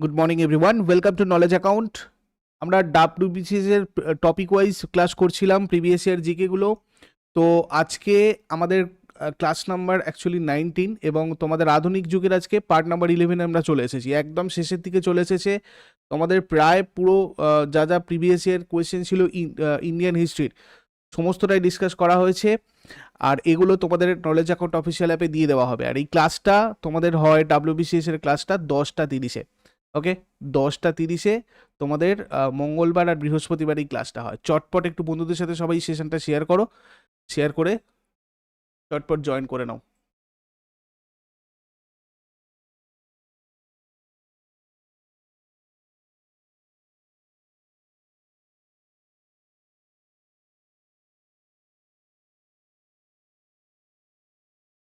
Good morning everyone welcome to Knowledge Account আমরা WBCS এর topic wise class করছিলাম previous year জিকেগুলো তো আজকে আমাদের ক্লাস নাম্বার অ্যাকচুয়ালি নাইনটিন এবং তোমাদের আধুনিক যুগের আজকে পার্ট নাম্বার ইলেভেনে আমরা চলে এসেছি। একদম শেষের দিকে চলে এসেছে। তোমাদের প্রায় পুরো যা যা প্রিভিয়াস ইয়ার কোয়েশ্চেন ছিল ইন্ডিয়ান হিস্ট্রির সমস্তটাই ডিসকাস করা হয়েছে। আর এগুলো তোমাদের নলেজ অ্যাকাউন্ট অফিসিয়াল অ্যাপে দিয়ে দেওয়া হবে। আর এই ক্লাসটা তোমাদের হয় ডাব্লিউবিসিএস এর ক্লাসটা দশটা তিরিশে। ওকে দশটা তিরিশে তোমাদের মঙ্গলবার আর বৃহস্পতিবার এই ক্লাসটা হয়। চটপট একটু বন্ধুদের সাথে সবাই সেশনটা শেয়ার করো। শেয়ার করে চটপট জয়েন করে নাও।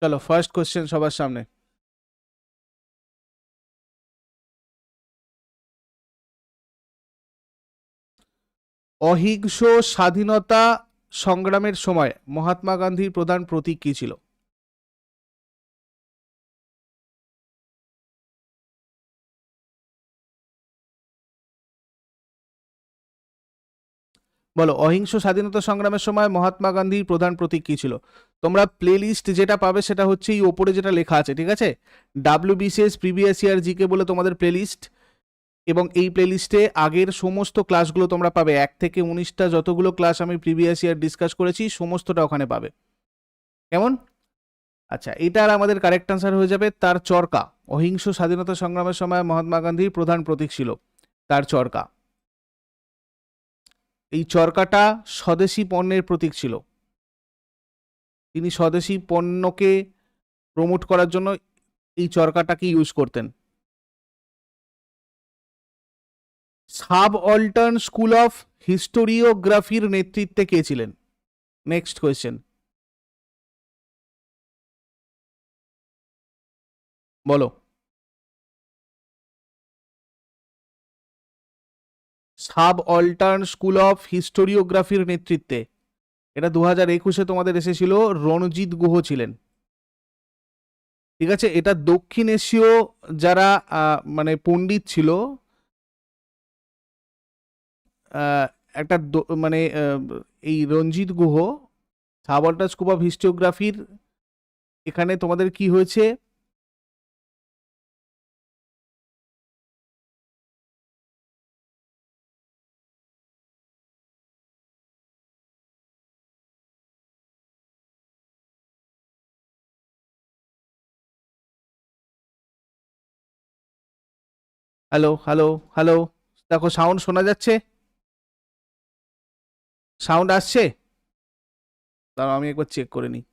চলো ফার্স্ট কোশ্চেন সবার সামনে। অহিংস স্বাধীনতা সংগ্রামের সময় মহাত্মা গান্ধীর প্রধান প্রতীক কী ছিল? বলো, অহিংস স্বাধীনতা সংগ্রামের সময় মহাত্মা গান্ধীর প্রধান প্রতীক কী ছিল? তোমরা প্লেলিস্ট যেটা পাবে সেটা হচ্ছে এই ওপরে যেটা লেখা আছে, ঠিক আছে? W BCS previous year GK বলে তোমাদের প্লেলিস্ট এবং এই প্লেলিস্টে আগের সমস্ত ক্লাসগুলো তোমরা পাবে। এক থেকে উনিশটা যতগুলো ক্লাস আমি প্রিভিয়াস ইয়ার ডিসকাস করেছি, সমস্তটা ওখানে পাবে। কেমন? আচ্ছা এটার আমাদের কারেক্ট আনসার হয়ে যাবে। তার চরকা, অহিংস স্বাধীনতা সংগ্রামের সময় মহাত্মা গান্ধীর প্রধান প্রতীক ছিল। তার চরকা। এই চরকাটা স্বদেশি পণ্যের প্রতীক ছিল। তিনি স্বদেশি পণ্যকে প্রমোট করার জন্য এই চরকাটাকে ইউজ করতেন। সাব অল্টার্ন স্কুল অফ হিস্টোরিওগ্রাফির নেতৃত্বে কে ছিলেন? নেক্সট কোয়েশ্চেন বলো। সাব অল্টার্ন স্কুল অফ হিস্টোরিওগ্রাফির নেতৃত্বে। এটা দু হাজার একুশে তোমাদের এসেছিল, রণজিৎ গুহ ছিলেন। ঠিক আছে? এটা দক্ষিণ এশীয় যারা মানে পণ্ডিত ছিল একটা মানে এই Ranajit Guha subaltern school of হিস্টোগ্রাফির এখানে তোমাদের কি হয়েছে? হ্যালো হ্যালো হ্যালো, দেখো সাউন্ড শোনা যাচ্ছে? সাউন্ড আসছে? দাঁড়াও, আমি একবার চেক করে নিই।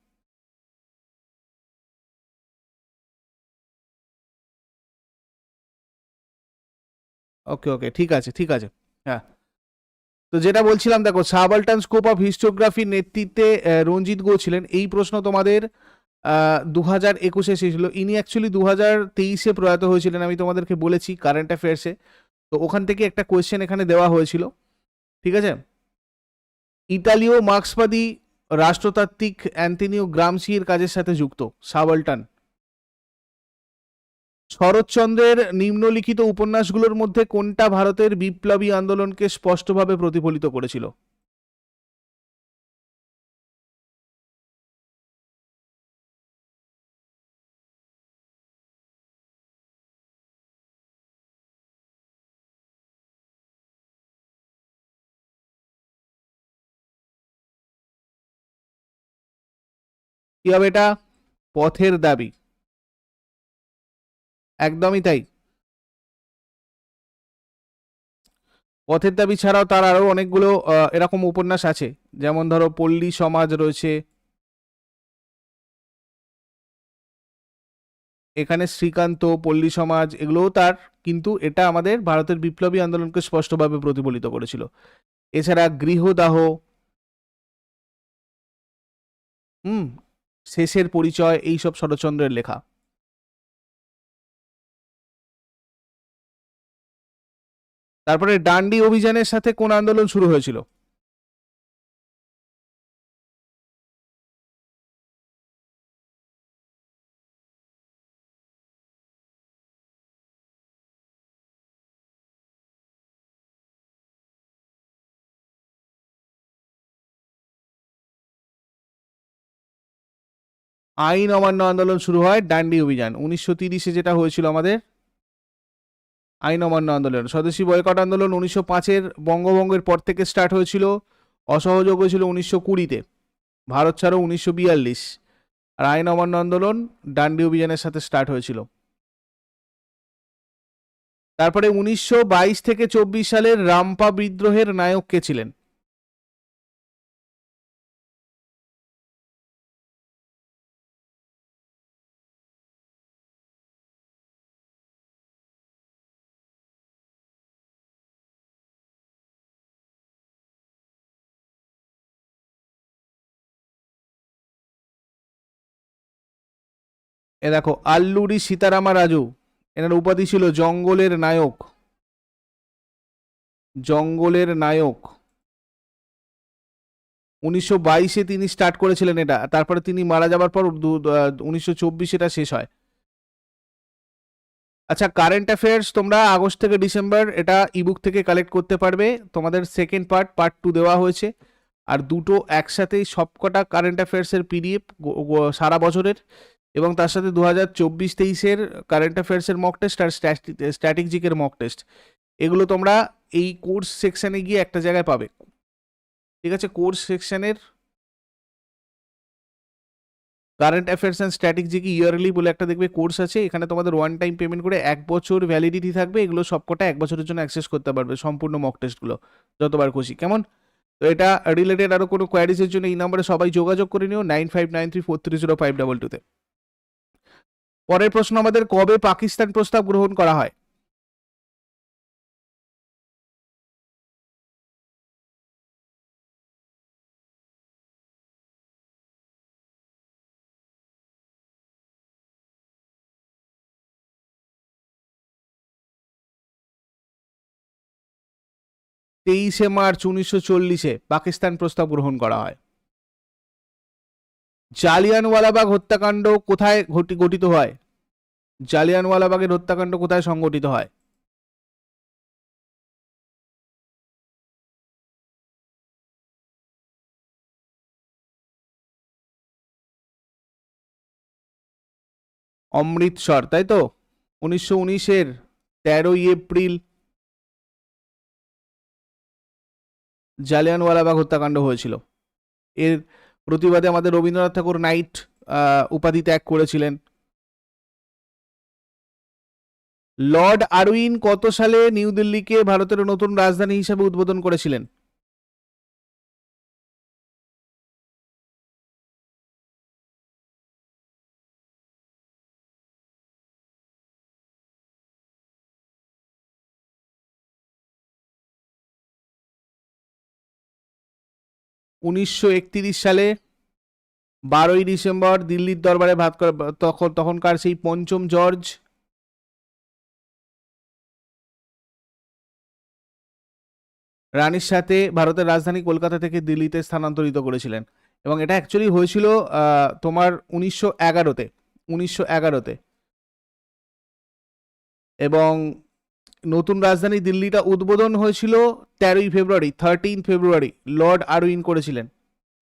ওকে ওকে ঠিক আছে ঠিক আছে। হ্যাঁ। তো যেটা বলছিলাম, দেখো সাবাল্টান স্কোপ অফ হিস্টোগ্রাফির নেতৃত্বে রঞ্জিত গো ছিলেন। এই প্রশ্ন তোমাদের দু হাজার একুশে এসেছিল ইনি অ্যাকচুয়ালি দু হাজার তেইশে প্রয়াত হয়েছিলেন, আমি তোমাদেরকে বলেছি কারেন্ট অ্যাফেয়ার্সে তো ওখান থেকে একটা কোয়েশ্চেন এখানে দেওয়া হয়েছিল। ঠিক আছে? ইতালীয় মার্ক্সবাদী রাষ্ট্রতাত্ত্বিক অ্যান্টনিও এর কাজের সাথে যুক্ত, সাবলটান। শরৎচন্দ্রের নিম্নলিখিত উপন্যাসগুলোর মধ্যে কোনটা ভারতের বিপ্লবী আন্দোলনকে স্পষ্টভাবে প্রতিফলিত করেছিল? কি হবে এটা? পথের দাবি। একদমই তাই। পথের দাবি ছাড়াও তার আরও অনেকগুলো এরকম উপন্যাস আছে। যেমন ধরো, পল্লী সমাজ রয়েছে। এখানে শ্রীকান্ত, পল্লী সমাজ, এগুলোও তার, কিন্তু এটা আমাদের ভারতের বিপ্লবী আন্দোলনকে স্পষ্টভাবে প্রতিফলিত করেছিল। এছাড়া গৃহদাহ। হুম শেষের পরিচয় এইসব শরৎচন্দ্রের লেখা। তারপরে ডান্ডি অভিযানের সাথে কোন আন্দোলন শুরু হয়েছিল? আইন অমান্য আন্দোলন শুরু হয় ডান্ডি অভিযান। উনিশশো তিরিশে যেটা হয়েছিল আমাদের, আইন অমান্য আন্দোলন। স্বদেশী বয়কট আন্দোলন উনিশশো পাঁচের বঙ্গভঙ্গের পর থেকে স্টার্ট হয়েছিল, অসহযোগ হয়েছিল উনিশশো কুড়িতে। ভারত ছাড়ো উনিশশো বিয়াল্লিশ। আর আইন অমান্য আন্দোলন ডান্ডি অভিযানের সাথে স্টার্ট হয়েছিল। তারপরে উনিশশো বাইশ থেকে চব্বিশ সালের রামপা বিদ্রোহের নায়ক কে ছিলেন? এ দেখো, আল্লুরি সীতারামা রাজু, এনার উপাধি ছিল জঙ্গলের নায়ক। জঙ্গলের নায়ক। উনিশশো বাইশে তিনি স্টার্ট করেছিলেন এটা, তারপরে তিনি মারা যাবার পর উনিশশো চব্বিশে এটা শেষ হয়। আচ্ছা কারেন্ট অ্যাফেয়ার্স তোমরা আগস্ট থেকে ডিসেম্বর এটা ইবুক থেকে কালেক্ট করতে পারবে। তোমাদের সেকেন্ড পার্ট পার্ট টু দেওয়া হয়েছে। আর দুটো একসাথেই সবকটা কারেন্ট অ্যাফেয়ার্সের পিডিএফ সারা বছরের। এবং তার সাথে দু হাজার চব্বিশ তেইশের কারেন্ট অ্যাফেয়ার্সের মক টেস্ট আর স্ট্যাটিক জিকের মক টেস্ট এগুলো তোমরা এই কোর্স সেকশানে গিয়ে একটা জায়গায় পাবে। ঠিক আছে? Course সেকশানের current affairs and static GK yearly বলে একটা দেখবে কোর্স আছে। এখানে তোমাদের ওয়ান টাইম পেমেন্ট করে এক বছর ভ্যালিডিটি থাকবে। এগুলো সবকটা এক বছরের জন্য অ্যাক্সেস করতে পারবে সম্পূর্ণ মক টেস্টগুলো যতবার খুশি। কেমন? তো এটা রিলেটেড আরও কোনো কোয়ারিজের জন্য এই নাম্বারে সবাই যোগাযোগ করে নিও। Nine five nine three four three zero five double টুতে পরের প্রশ্ন, আমাদের কবে পাকিস্তান প্রস্তাব গ্রহণ করা হয়? তেইশে মার্চ, উনিশশো চল্লিশে পাকিস্তান প্রস্তাব গ্রহণ করা হয়। জালিয়ানওয়ালাবাগ হত্যাকাণ্ড কোথায় গঠিত হয়? জালিয়ানওয়ালাবাগের হত্যাকাণ্ড কোথায় সংগঠিত হয়? অমৃতসর, তাই তো? উনিশশো উনিশের তেরোই এপ্রিল জালিয়ানওয়ালাবাগ হত্যাকাণ্ড হয়েছিল। এর প্রতিবাদে আমাদের রবীন্দ্রনাথ ঠাকুর নাইট উপাধি ত্যাগ করেছিলেন। লর্ড আরউইন কত সালে নিউ দিল্লিকে ভারতের নতুন রাজধানী হিসেবে উদ্বোধন করেছিলেন? উনিশশো সালে বারোই ডিসেম্বর দিল্লির দরবারে ভাত তখন তখনকার সেই পঞ্চম জর্জ। রানীর সাথে ভারতের রাজধানী কলকাতা থেকে দিল্লিতে স্থানান্তরিত করেছিলেন। এবং এটা অ্যাকচুয়ালি হয়েছিল তোমার উনিশশো এগারোতে। উনিশশো এগারোতে। এবং নতুন রাজধানী দিল্লিটা উদ্বোধন হয়েছিল তেরোই ফেব্রুয়ারি থার্টিন ফেব্রুয়ারি, লর্ড আরউইন করেছিলেন।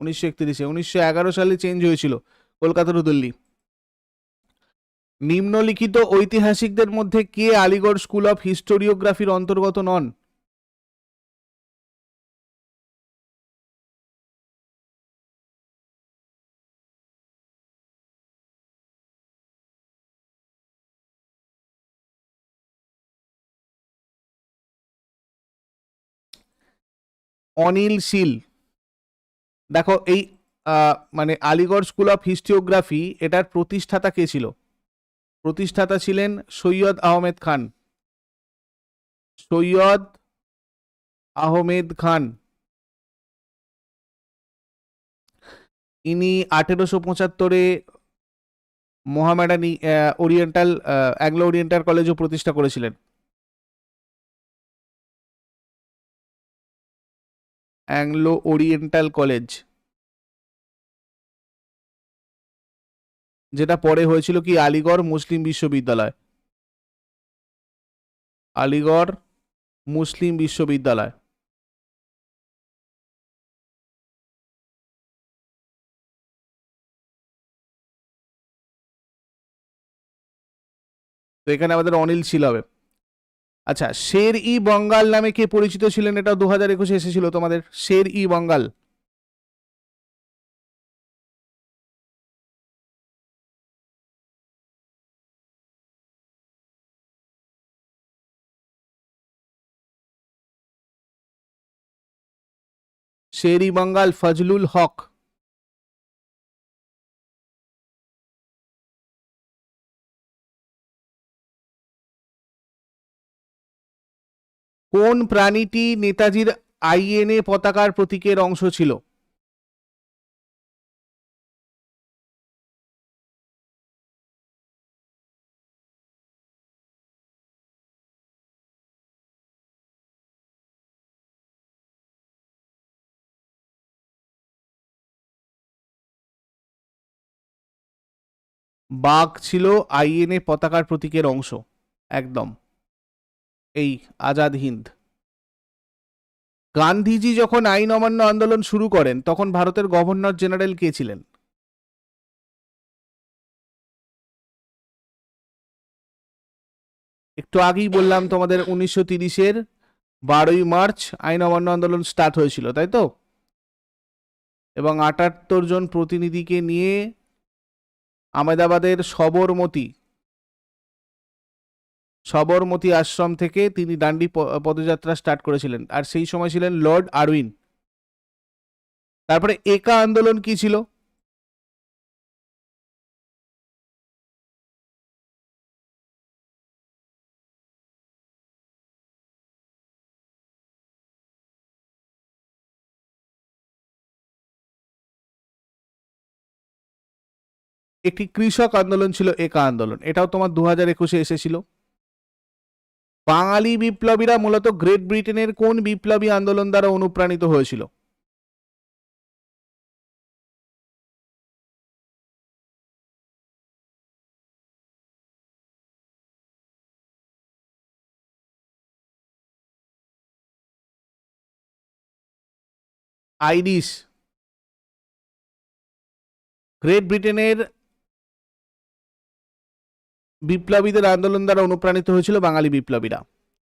উনিশশো একত্রিশে, উনিশশো এগারো সালে চেঞ্জ হয়েছিল কলকাতা টু দিল্লি। নিম্নলিখিত ঐতিহাসিকদের মধ্যে কে আলিগড় স্কুল অফ হিস্টোরিওগ্রাফির অন্তর্গত নন? অনিল শীল। দেখো, এই মানে আলিগড় স্কুল অফ হিস্টিওগ্রাফি এটার প্রতিষ্ঠাতা কে ছিল? প্রতিষ্ঠাতা ছিলেন সৈয়দ আহমেদ খান। সৈয়দ আহমেদ খান। ইনি আঠেরোশো পঁচাত্তরে মোহামেডানি ওরিয়েন্টাল অ্যাংলো ওরিয়েন্টাল কলেজও প্রতিষ্ঠা করেছিলেন। অ্যাংলো ওরিয়েন্টাল কলেজ যেটা পরে হয়েছিল কি, আলিগড় মুসলিম বিশ্ববিদ্যালয়। আলিগড় মুসলিম বিশ্ববিদ্যালয়। তো এখানে আমাদের অনিল ছিল হবে আচ্ছা শের ই বঙ্গাল নামে কে পরিচিত ছিলেন? এটা দু হাজার একুশে এসেছিল তোমাদের। শের ই বঙ্গাল। শের ই বঙ্গাল, ফজলুল হক। কোন প্রাণীটি নেতাজির আইএনএ পতাকার প্রতীকের অংশ ছিল? বাঘ ছিল আইএনএ পতাকার প্রতীকের অংশ, একদম। এই আজাদ হিন্দ। গান্ধীজি যখন আইন অমান্য আন্দোলন শুরু করেন, তখন ভারতের গভর্নর জেনারেল কে ছিলেন? একটু আগেই বললাম তোমাদের উনিশশো তিরিশের বারোই মার্চ আইন অমান্য আন্দোলন স্টার্ট হয়েছিল, তাই তো? এবং আটাত্তর জন প্রতিনিধিকে নিয়ে আমেদাবাদের সবরমতী সবরমতী আশ্রম থেকে তিনি ডান্ডি পদযাত্রা স্টার্ট করেছিলেন। আর সেই সময় ছিলেন লর্ড আরউইন। তারপরে একা আন্দোলন কি ছিল? একটি কৃষক আন্দোলন ছিল একা আন্দোলন। এটাও তোমার দু হাজার একুশে এসেছিল। বাঙালি বিপ্লবীরা মূলত গ্রেট ব্রিটেনের কোন বিপ্লবী আন্দোলন দ্বারা অনুপ্রাণিত হয়েছিল? আইরিশ। গ্রেট ব্রিটেনের বিপ্লবীদের আন্দোলন দ্বারা অনুপ্রাণিত হয়েছিল বাঙালি বিপ্লবীরা।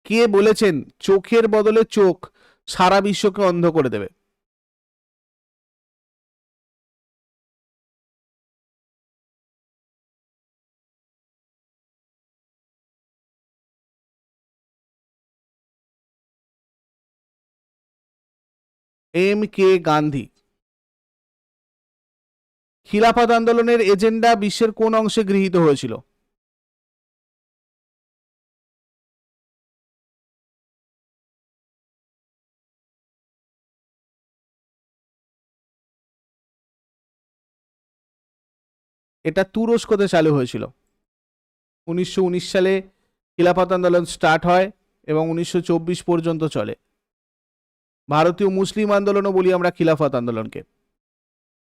কে বলেছেন চোখের বদলে চোখ সারা বিশ্বকে অন্ধ করে দেবে? M K Gandhi. খিলাফত আন্দোলনের এজেন্ডা বিশ্বের কোন অংশে গৃহীত হয়েছিল? এটা তুরস্কতে চালু হয়েছিল। উনিশশো উনিশ সালে খিলাফত আন্দোলন স্টার্ট হয় এবং উনিশশো চব্বিশ পর্যন্ত চলে। ভারতীয় মুসলিম আন্দোলনও বলি আমরা খিলাফত আন্দোলনকে।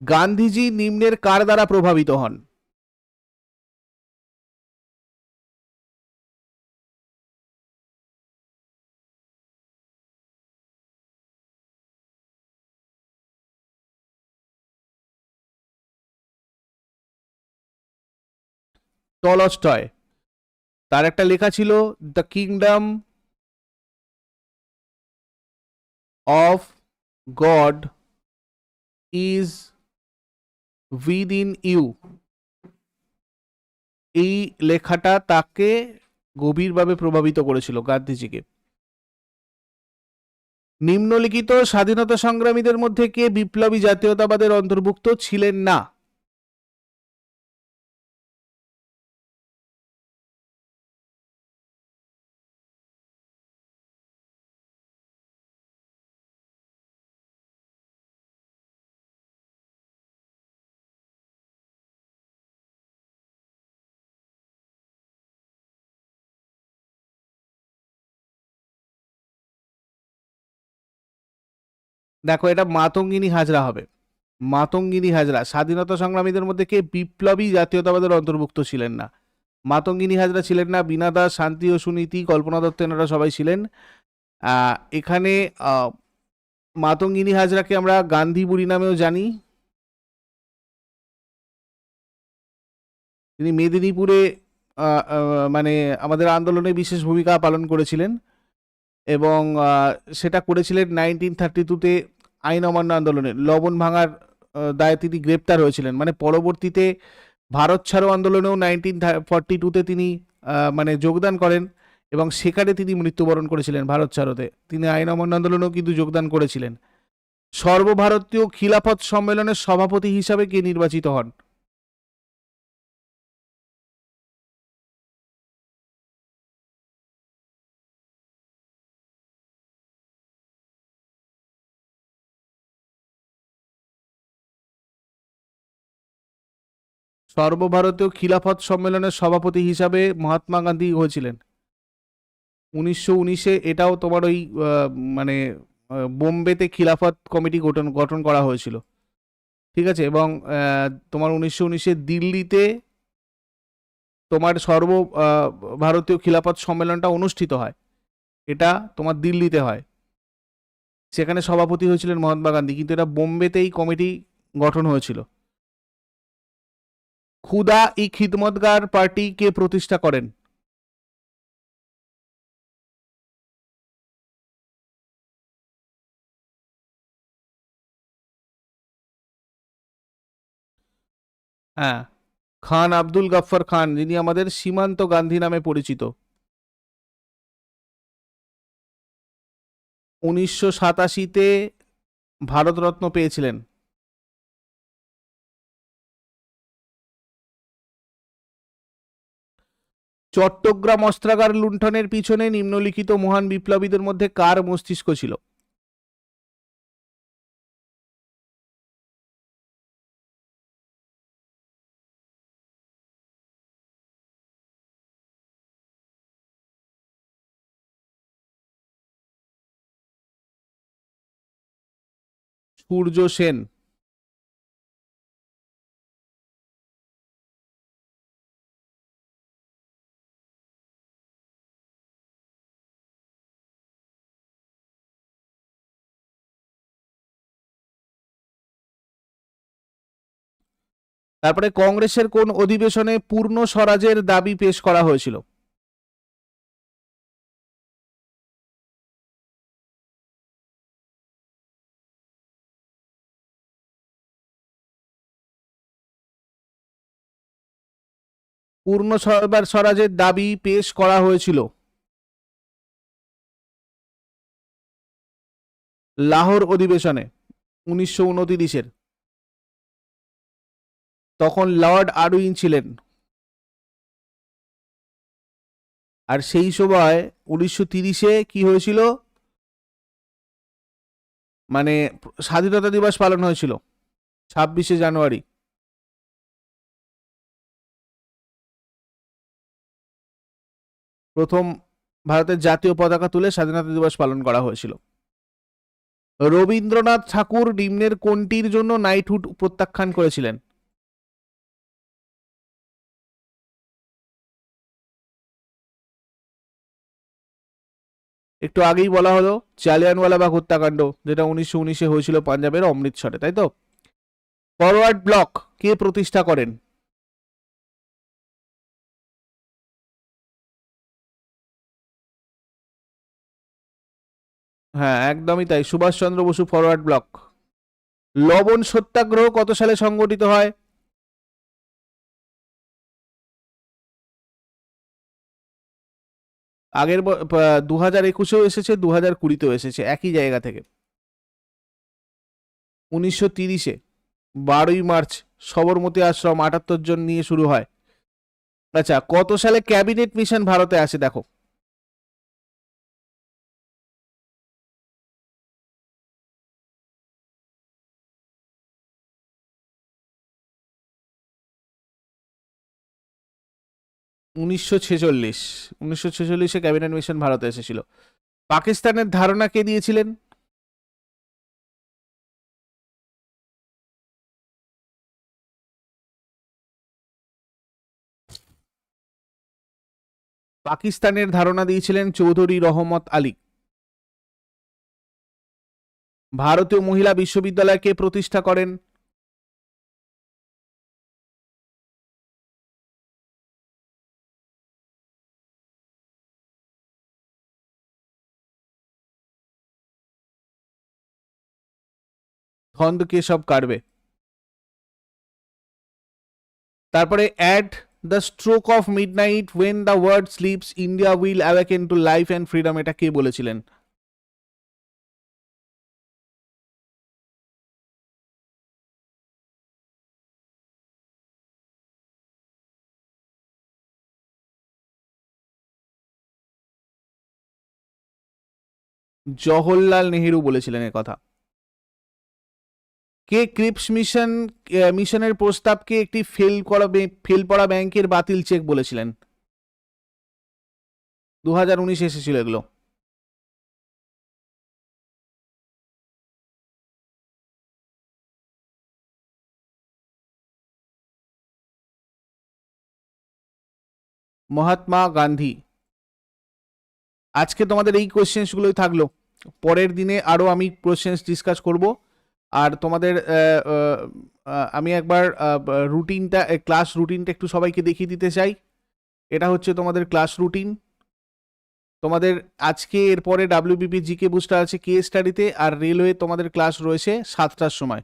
গান্ধীজি নিম্নের কার দ্বারা প্রভাবিত হন? টলস্টয় তার একটা লেখা ছিল the kingdom of God is within you এই লেখাটা তাকে গভীরভাবে প্রভাবিত করেছিল গান্ধীজিকে। নিম্নলিখিত স্বাধীনতা সংগ্রামীদের মধ্যে কে বিপ্লবী জাতীয়তাবাদের অন্তর্ভুক্ত ছিলেন না? দেখো, এটা মাতঙ্গিনী হাজরা হবে। মাতঙ্গিনী হাজরা। স্বাধীনতা সংগ্রামীদের মধ্যে কে? বিপ্লবী জাতীয়তাবাদের অন্তর্ভুক্ত ছিলেন না। মাতঙ্গিনী হাজরা ছিলেন না। বিনা দাস, শান্তি ও সুনীতি, কল্পনা দত্ত এনারা সবাই ছিলেন। এখানে মাতঙ্গিনী হাজরাকে আমরা গান্ধী বুড়ি নামেও জানি। তিনি মেদিনীপুরে মানে আমাদের আন্দোলনে বিশেষ ভূমিকা পালন করেছিলেন এবং সেটা করেছিলেন নাইনটিন থার্টি টুতে আইন অমান্য আন্দোলনে লবণ ভাঙার দায়ে তিনি গ্রেপ্তার হয়েছিলেন। মানে পরবর্তীতে ভারত ছাড়ো আন্দোলনেও নাইনটিন ফর্টি টুতে তিনি মানে যোগদান করেন এবং সেখানে তিনি মৃত্যুবরণ করেছিলেন ভারত ছাড়োতে। তিনি আইন অমান্য আন্দোলনেও কিন্তু যোগদান করেছিলেন। সর্বভারতীয় খিলাফত সম্মেলনের সভাপতি হিসাবে কে নির্বাচিত হন? সর্বভারতীয় খিলাফত সম্মেলনের সভাপতি হিসাবে মহাত্মা গান্ধী হয়েছিলেন। উনিশশো উনিশে এটাও তোমার ওই মানে বোম্বেতে খিলাফত কমিটি গঠন গঠন করা হয়েছিল। ঠিক আছে? এবং তোমার উনিশশো উনিশে দিল্লিতে তোমার সর্ব ভারতীয় খিলাফত সম্মেলনটা অনুষ্ঠিত হয়। এটা তোমার দিল্লিতে হয়। সেখানে সভাপতি হয়েছিলেন মহাত্মা গান্ধী। কিন্তু এটা বোম্বেতেই কমিটি গঠন হয়েছিল। খুদা ই খিদমতগার পার্টি কে প্রতিষ্ঠা করেন? হ্যাঁ খান আব্দুল গাফফার খান, যিনি আমাদের সীমান্ত গান্ধী নামে পরিচিত। উনিশশো সাতাশিতে ভারতরত্ন পেয়েছিলেন। চট্টগ্রাম অস্ত্রাগার লুণ্ঠনের পিছনে নিম্নলিখিত মহান বিপ্লবীদের মধ্যে কার মস্তিষ্ক ছিল? সূর্য সেন। তারপরে কংগ্রেসের কোন অধিবেশনে পূর্ণ স্বরাজের দাবি পেশ করা হয়েছিল? পূর্ণ স্বরাজের দাবি পেশ করা হয়েছিল। লাহোর অধিবেশনে, উনিশশো উনতিরিশের। তখন লর্ড আরউইন ছিলেন। আর সেই সময় উনিশশো তিরিশে কি হয়েছিল? মানে স্বাধীনতা দিবস পালন হয়েছিল, ছাব্বিশে জানুয়ারি। প্রথম ভারতের জাতীয় পতাকা তুলে স্বাধীনতা দিবস পালন করা হয়েছিল। রবীন্দ্রনাথ ঠাকুর নিম্নের কোনটির জন্য নাইটহুড প্রত্যাখ্যান করেছিলেন? একটু আগেই বলা হলো জালিয়ানওয়ালাবাগ হত্যাকাণ্ড, যেটা উনিশশো উনিশে হয়েছিল পাঞ্জাবের অমৃতসরে, তাই তো? ফরওয়ার্ড ব্লক কে প্রতিষ্ঠা করেন? হ্যাঁ একদমই তাই, সুভাষচন্দ্র বসু ফরওয়ার্ড ব্লক। লবণ সত্যাগ্রহ কত সালে সংগঠিত হয়? আগের দু হাজার একুশেও এসেছে দু হাজার কুড়িতেও এসেছে, একই জায়গা থেকে। উনিশশো তিরিশে, বারোই মার্চ, সবরমতী আশ্রম আটাত্তর জন নিয়ে শুরু হয়। আচ্ছা কত সালে ক্যাবিনেট মিশন ভারতে আসে দেখো? উনিশশো ছেচল্লিশ, উনিশশো ছেচল্লিশে ক্যাবিনেট মিশন ভারতে এসেছিল। পাকিস্তানের ধারণা কে দিয়েছিলেন? পাকিস্তানের ধারণা দিয়েছিলেন চৌধুরী রহমত আলী। ভারতীয় মহিলা বিশ্ববিদ্যালয়কে প্রতিষ্ঠা করেন ধন্দ কে সব কাটবে। তারপরে at the stroke of midnight when the world sleeps India will awaken to life and freedom এটা কে বলেছিলেন? জওহরলাল নেহেরু বলেছিলেন কথা। কে ক্রিপস মিশন মিশনের প্রস্তাবকে একটি ফেল করা ফেল পড়া ব্যাংকের বাতিল চেক বলেছিলেন। দু হাজার উনিশে এসেছিল এগুলো। মহাত্মা গান্ধী। আজকে তোমাদের এই কোয়েশ্চেন্সগুলোই থাকল। পরের দিনে আরও আমি কোয়েশ্চেন্স ডিসকাস করব। আর তোমাদের আমি একবার রুটিনটা ক্লাস রুটিনটা একটু সবাইকে দেখিয়ে দিতে চাই। এটা হচ্ছে তোমাদের ক্লাস রুটিন। তোমাদের আজকে এরপরে ডাব্লিউবিপি জিকে বুস্টার আছে কে স্টাডিতে আর রেলওয়ে তোমাদের ক্লাস রয়েছে সাতটার সময়।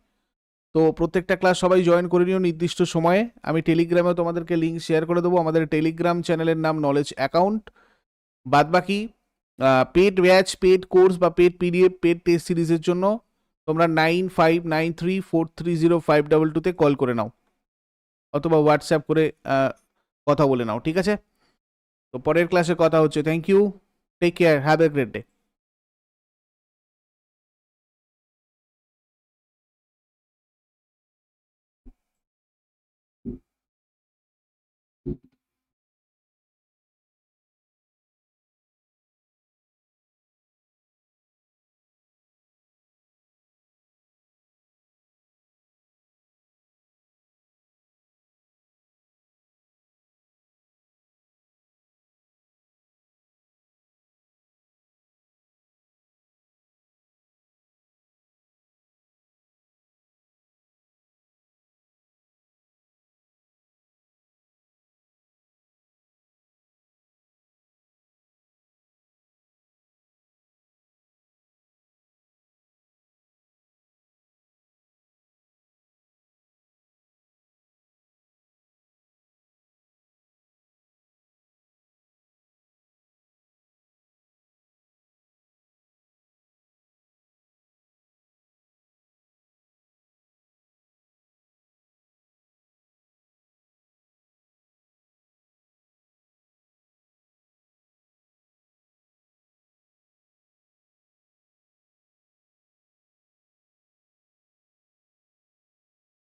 তো প্রত্যেকটা ক্লাস সবাই জয়েন করে নিও নির্দিষ্ট সময়ে। আমি টেলিগ্রামেও তোমাদেরকে লিঙ্ক শেয়ার করে দেবো। আমাদের টেলিগ্রাম চ্যানেলের নাম নলেজ অ্যাকাউন্ট বাদবাকি পেড ব্যাচ পেড কোর্স বা পেড পিডিএফ পেড টেস্ট সিরিজের জন্য তোমরা nine five nine three four three zero five double টুতে কল করে নাও। অথবা হোয়াটসঅ্যাপ করে কথা বলে নাও, ঠিক আছে? তো পরের ক্লাসে কথা হচ্ছে। Thank you take care have a great day